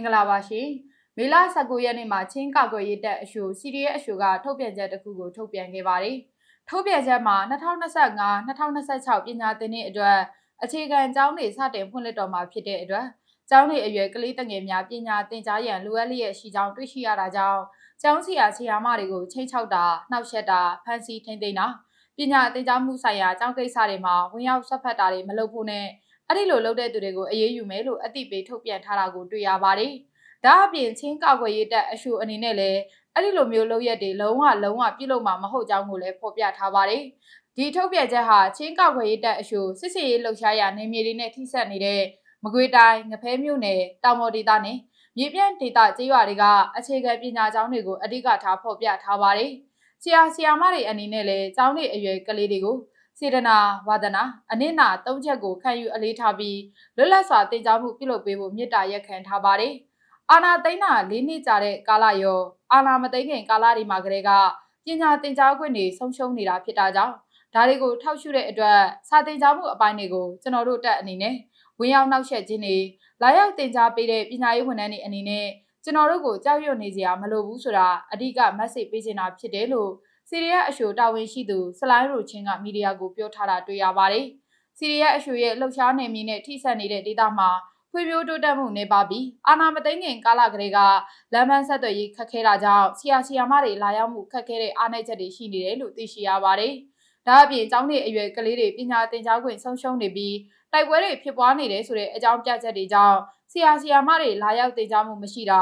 ္ဂလာပါရှင်မေလ19ရက်နေ့မှာချင်းကောက်ွယ်ရေးတက်အရှို CDS အရှိုကထုတ်ပြန်ချက်တစ်ခုကိုထုတ်ပြန်ခဲ့ပါတယ်ထုတ်ပြန်ချက်မှာ2025-2026ပညာသင်နှစ်အတွက်အခြေခံကျောင်းတွေစတင်ဖွင့်လှစ်တော်မှာဖြစ်တဲ့အတွက်ကျောင်းတွေအရွယ်ကလေးတငယ်များပညာသင်ကြားရန်လိုအပ်လျက်ရှိကြောင်းတွေ့ရှိရတာကြောင့်ကျောင်းဆရာဆရာမတွေကိုချိန်ချောက်တာနှောက်ယှက်တာဖန်ဆီးထိန်းသိမ်းတာပညာသင်ကြားမှုဆိုင်ရာကျောင်းကိစ္စတွေမှာဝင်ရောက်ဆွတ်ဖက်တာတွေမလုပ်ဖို့နဲ့ အဲ့ဒီလိုလုပ်တဲ့သူတွေကိုအရေးယူမယ်လို့အသိပေးထုတ်ပြန်ထားတာကိုတွေ့ရပါတယ်။ဒါအပြင်ချင်းကောက်ွယ်ရေးတက်အရှုအနေနဲ့လည်းအဲ့ဒီလိုမျိုးလုပ်ရက်တွေလုံးဝလုံးဝပြုလုပ်မှာမဟုတ်ကြောင်းကိုလည်းဖော်ပြထားပါတယ်။ဒီထုတ်ပြန်ချက်ဟာချင်းကောက်ွယ်ရေးတက်အရှုစစ်စစ်ရေးလှုပ်ရှားရာနေမြေတွေနဲ့ထိစပ်နေတဲ့မကွေးတိုင်းငဖဲမြို့နယ်တောင်ပေါ်ဒေသနဲ့မြေပြန့်ဒေသကျေးရွာတွေကအခြေခံပညာကျောင်းတွေကိုအဓိကထားဖော်ပြထားပါတယ်။ဆရာဆရာမတွေအနေနဲ့လည်းကျောင်းတွေအရွယ်ကလေးတွေကို စေတနာဝါဒနာအနစ်နာသုံးချက်ကိုခံယူအလေးထားပြီးလွတ်လပ်စွာတင် जा မှုပြုလုပ်ပေးဖို့မြစ်တာရက်ခံထားပါတယ်။အာနာသိန်းနာ၄နှစ်ကြာတဲ့ကာလရောအာနာမသိန်းခင်ကာလဒီမှာကလေးကပညာတင် जा ခွင့်တွေဆုံးရှုံးနေတာဖြစ်တာကြောင့်ဒါတွေကိုထောက်ရှုတဲ့အတွက်စာတင် जा မှုအပိုင်းတွေကိုကျွန်တော်တို့တက်အနေနဲ့ဝင်ရောက်နှောက်ယှက်ခြင်းတွေလာရောက်တင် जा ပေးတဲ့ပညာရေးဝန်ထမ်းတွေအနေနဲ့ကျွန်တော်တို့ကိုကြောက်ရွံ့နေစရာမလိုဘူးဆိုတာအဓိက message ပေးချင်တာဖြစ်တယ်လို့ စီရီယာအရှိုတာဝန်ရှိသူဆလိုင်းရိုချင်းကမီဒီယာကိုပြောထားတာတွေ့ရပါတယ်။စီရီယာအရှိုရဲ့လှုပ်ရှားနေမည်နဲ့ထိစပ်နေတဲ့ဒေသမှာဖွံ့ဖြိုးတိုးတက်မှုနေပါပြီးအာနာမသိငင်ကာလကလေးကလမ်းမဆက်သွယ်ရေးခက်ခဲတာကြောင့်ဆီယာဆီယာမတွေလာရောက်မှုခက်ခဲတဲ့အားနည်းချက်တွေရှိနေတယ်လို့သိရှိရပါတယ်။ဒါအပြင်ကျောင်းတွေအရွယ်ကလေးတွေပညာသင်ကြားခွင့်ဆုံးရှုံးနေပြီးတိုက်ပွဲတွေဖြစ်ပွားနေတယ်ဆိုတဲ့အကြောင်းပြချက်တွေကြောင့်ဆီယာဆီယာမတွေလာရောက်သင်ကြားမှုမရှိတာ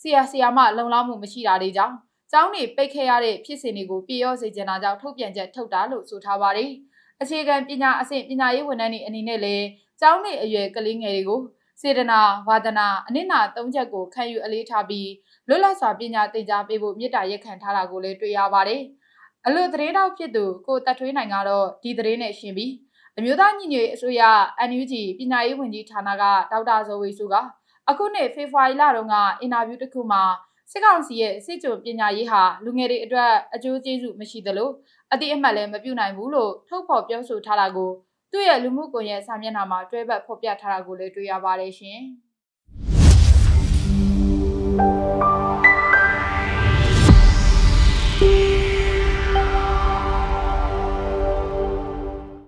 ဆီယာဆီယာမလုံလောက်မှုမရှိတာတွေကြောင့် ကျောင်းတွေပိတ်ခဲ့ရတဲ့ဖြစ်စဉ်တွေကိုပြေရောစေချင်တာကြောင့်ထုတ်ပြန်ချက်ထုတ်တာလို့ဆိုထားပါတယ်။အခြေခံပညာအဆင့်ပညာရေးဝန်ထမ်းတွေအနေနဲ့လည်းကျောင်းတွေအရွယ်ကလေးငယ်တွေကိုစေတနာဝါဒနာအနစ်နာသုံးချက်ကိုခံယူအလေးထားပြီးလွတ်လပ်စွာပညာသင်ကြားပေးဖို့မြစ်တာရက်ခံထားတာကိုလည်းတွေ့ရပါတယ်။အလို့သတင်းတောက်ဖြစ်သူကိုတတ်ထွေးနိုင်ကတော့ဒီသတင်းနဲ့ရှင်ပြီးအမျိုးသားညီညွတ်ရေးအစိုးရ NUG ပညာရေးဝန်ကြီးဌာနကဒေါက်တာဇော်ဝေစုကအခုနှစ်ဖေဖော်ဝါရီလတုန်းကအင်တာဗျူးတစ်ခုမှာ စစ်ကောင်စီရဲ့စစ်ကြုံပညာရေးဟာလူငယ်တွေအတွက်အကျိုးကျေးဇူးမရှိသလိုအတိအမှတ်လည်းမပြုနိုင်ဘူးလို့ထုတ်ဖော်ပြောဆိုထားတာကိုသူ့ရဲ့လူမှုကွန်ရက်စာမျက်နှာမှာတွဲဘက်ဖော်ပြထားတာကိုလည်းတွေ့ရပါတယ်ရှင်။